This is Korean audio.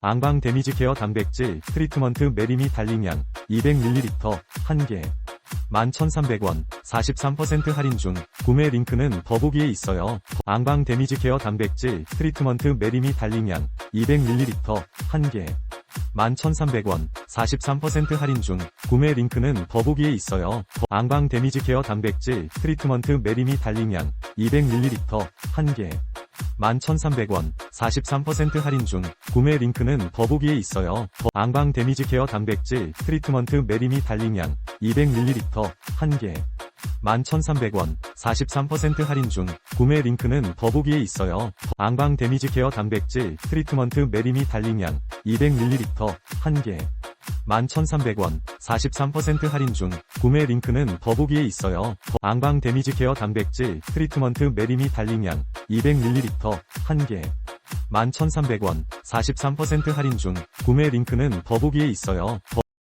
안방 데미지 케어 단백질 트리트먼트 메리미 달링양 200ml 1개 11,300원 43% 할인 중 구매 링크는 더보기에 있어요. 안방 데미지 케어 단백질 트리트먼트 메리미 달링양 200ml 1개 11,300원 43% 할인 중 구매 링크는 더보기에 있어요. 안방 데미지 케어 단백질 트리트먼트 메리미 달링양 200ml 1개 11,300원 43% 할인 중 구매 링크는 더보기에 있어요. 안방 데미지 케어 단백질 트리트먼트 메리미 달링양 200ml 1개 11,300원 43% 할인 중 구매 링크는 더보기에 있어요. 안방 데미지 케어 단백질 트리트먼트 메리미 달링양 200ml 1개 11,300원 43% 할인 중 구매 링크는 더보기에 있어요. 안방 데미지 케어 단백질 트리트먼트 메리미 달링양 200ml 1개 11,300원 43% 할인 중 구매 링크는 더보기에 있어요.